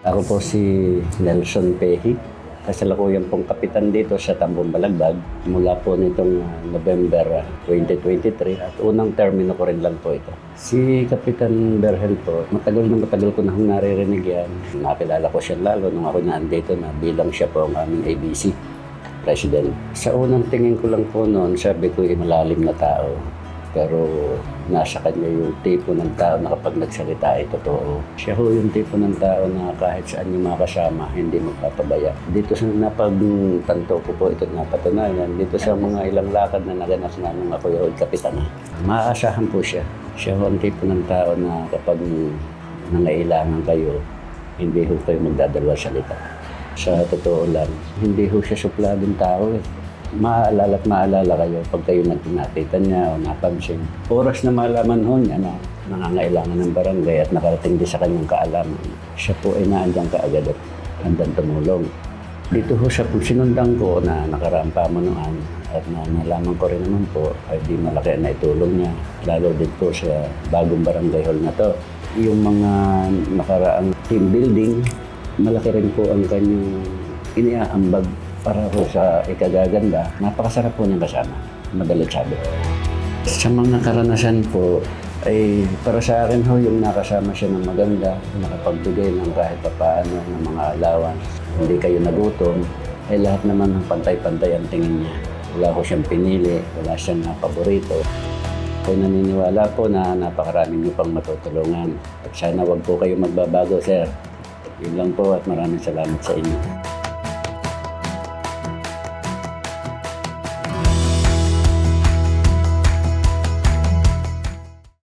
Ako po si Nelson Pehi. Kasalukuyan pong kapitan dito sa Tambong Balagbag mula po nitong ah, November ah, 2023 at unang termino ko rin lang po ito. Si Kapitan Berhel po, matagal na matagal ko na hong naririnig yan. Nakilala ko siya lalo nung ako nandito na bilang siya po ang aming ABC president. Sa unang tingin ko lang po noon, sabi ko ay malalim na tao. Pero nasa kanya yung tipo ng tao na kapag nagsalita ay totoo. Siya ho yung tipo ng tao na kahit saan yung makasama, hindi magpapabaya. Dito sa napagtanto ko po ito napatunayan, dito sa mga ilang lakad na naganas na nung ako yung kapitana, maaasahan po siya. Siya ho ang tipo ng tao na kapag nangailangan kayo, hindi ho kayo magdadalwa salita. Sa totoo lang, hindi ho siya supladong tao eh. Maaalala at maalala kayo pag kayo nakita niya o napansin. Oras na malaman ho niya na nangangailangan ng barangay at nakarating din sa kanyang kaalaman. Siya po ay naandyan kaagad at handang tumulong. Dito ho sa kung sinundan ko na nakaraang pamunuan at na nalaman ko rin naman po ay di malaki na itulong niya. Lalo din po sa bagong barangay hall na to. Yung mga nakaraang team building, malaki rin po ang kanyang iniaambag para po sa ikagaganda. Napakasarap po niyang kasama. Madalit sabi. Sa mga karanasan po, ay para sa akin ho, yung nakasama siya ng maganda, nakapagbigay ng kahit papaano ng mga allowance, hindi kayo nagutom, ay lahat naman ng pantay-pantay ang tingin niya. Wala ko siyang pinili, wala siyang paborito. Ako naniniwala po na napakarami niyo pang matutulungan. At sana wag po kayo magbabago, sir. Yun lang po at maraming salamat sa inyo.